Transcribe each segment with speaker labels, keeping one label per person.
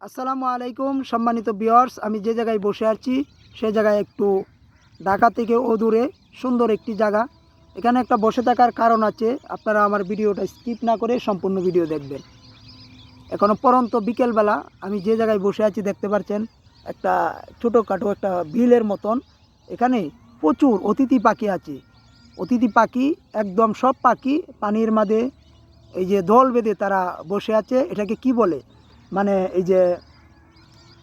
Speaker 1: আসসালামু আলাইকুম, সম্মানিত বিয়ার্স আমি যে জায়গায় বসে আছি, সে জায়গায় একটু ঢাকা থেকে অদূরে সুন্দর একটি জায়গা। এখানে একটা বসে থাকার কারণ আছে, আপনারা আমার ভিডিওটা স্কিপ না করে সম্পূর্ণ ভিডিও দেখবেন। এখনও পরন্ত বিকেলবেলা আমি যে জায়গায় বসে আছি দেখতে পাচ্ছেন, একটা ছোটোখাটো একটা বিলের মতন। এখানে প্রচুর অতিথি পাখি আছে। অতিথি পাখি, একদম সব পাখি পানির মাঝে এই যে দল বেঁধে তারা বসে আছে, এটাকে কি বলে? মানে এই যে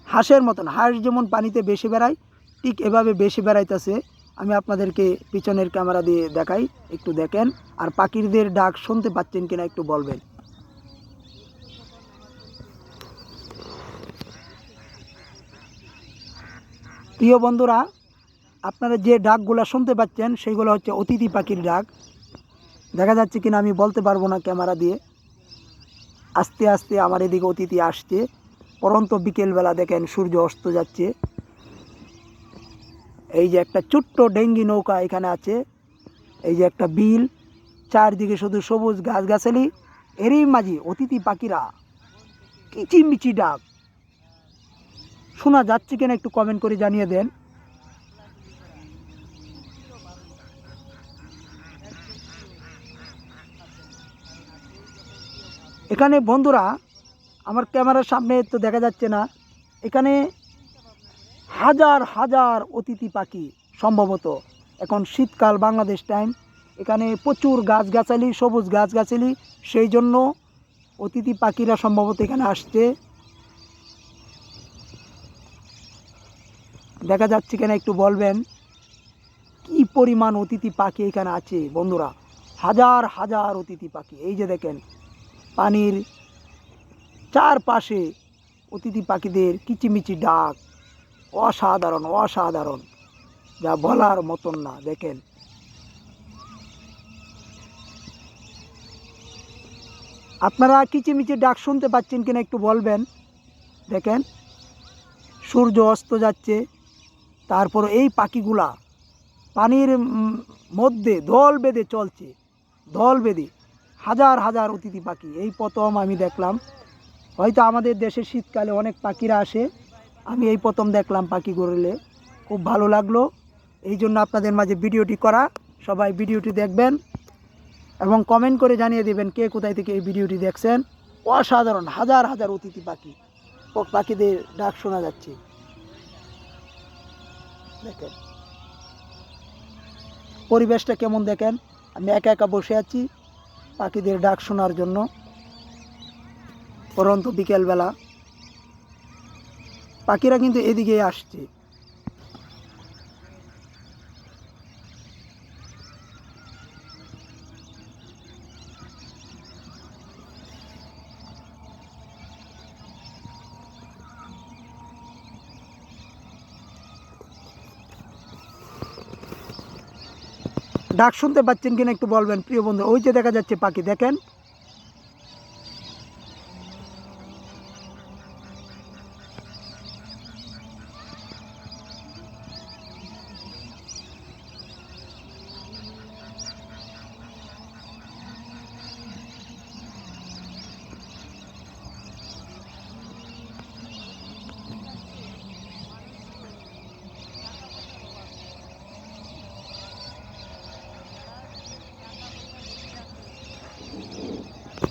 Speaker 1: হাঁসের মতন, হাঁস যেমন পানিতে বেশি বেড়ায়, ঠিক এভাবে বেশি বেড়াইতেছে। আমি আপনাদেরকে পিছনের ক্যামেরা দিয়ে দেখাই, একটু দেখেন। আর পাখিদের ডাক শুনতে পাচ্ছেন কিনা একটু বলবেন। প্রিয় বন্ধুরা, আপনারা যে ডাকগুলো শুনতে পাচ্ছেন, সেইগুলো হচ্ছে অতিথি পাখির ডাক। দেখা যাচ্ছে কিনা আমি বলতে পারব না ক্যামেরা দিয়ে। আস্তে আস্তে আমার এদিকে অতিথি আসছে। পরন্ত বিকেলবেলা দেখেন সূর্য অস্ত যাচ্ছে। এই যে একটা ছোট্ট ডেঙ্গি নৌকা এখানে আছে। এই যে একটা বিল, চারদিকে শুধু সবুজ গাছগাছালি। এরই মাঝে অতিথি পাখিরা কিচিমিচি ডাক। শোনা যাচ্ছে কিনা একটু কমেন্ট করে জানিয়ে দেন। এখানে বন্ধুরা, আমার ক্যামেরার সামনে তো দেখা যাচ্ছে না, এখানে হাজার হাজার অতিথি পাখি সম্ভবত। এখন শীতকাল, বাংলাদেশ টাইম এখানে প্রচুর গাছগাছালি, সবুজ গাছগাছালি, সেই জন্য অতিথি পাখিরা সম্ভবত এখানে আসছে। দেখা যাচ্ছে কিনা একটু বলবেন, কি পরিমাণ অতিথি পাখি এখানে আছে বন্ধুরা? হাজার হাজার অতিথি পাখি, এই যে দেখেন পানির চারপাশে অতিথি পাখিদের কিচিমিচি ডাক। অসাধারণ অসাধারণ। যা বলার মতন না, দেখেন। আপনারা কিচিমিচি ডাক শুনতে পাচ্ছেন কিনা একটু বলবেন? দেখেন, সূর্য অস্ত যাচ্ছে, তারপর এই পাখিগুলা পানির মধ্যে দল বেঁধে চলছে, দল বেঁধে। হাজার হাজার অতিথি পাখি। এই প্রথম আমি দেখলাম। হয়তো আমাদের দেশে শীতকালে অনেক পাখিরা আসে। আমি এই প্রথম দেখলাম পাখি গড়লে। খুব ভালো লাগল। এই জন্য আপনাদের মাঝে ভিডিওটি করা। সবাই ভিডিওটি দেখবেন এবং কমেন্ট করে জানিয়ে দেবেন কে কোথায় থেকে এই ভিডিওটি দেখছেন। অসাধারণ, হাজার হাজার অতিথি পাখি। পাখিদের ডাক শোনা যাচ্ছে। দেখেন। পরিবেশটা কেমন দেখেন? আমি একা একা বসে আছি। পাখিদের ডাক শোনার জন্য। পরন্ত বিকেলবেলা পাখিরা কিন্তু এদিকেই আসছে। ডাক শুনতে পাচ্ছেন কিনা একটু বলবেন। প্রিয় বন্ধু ওই যে দেখা যাচ্ছে পাখি দেখেন?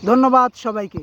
Speaker 1: ধন্যবাদ সবাইকে।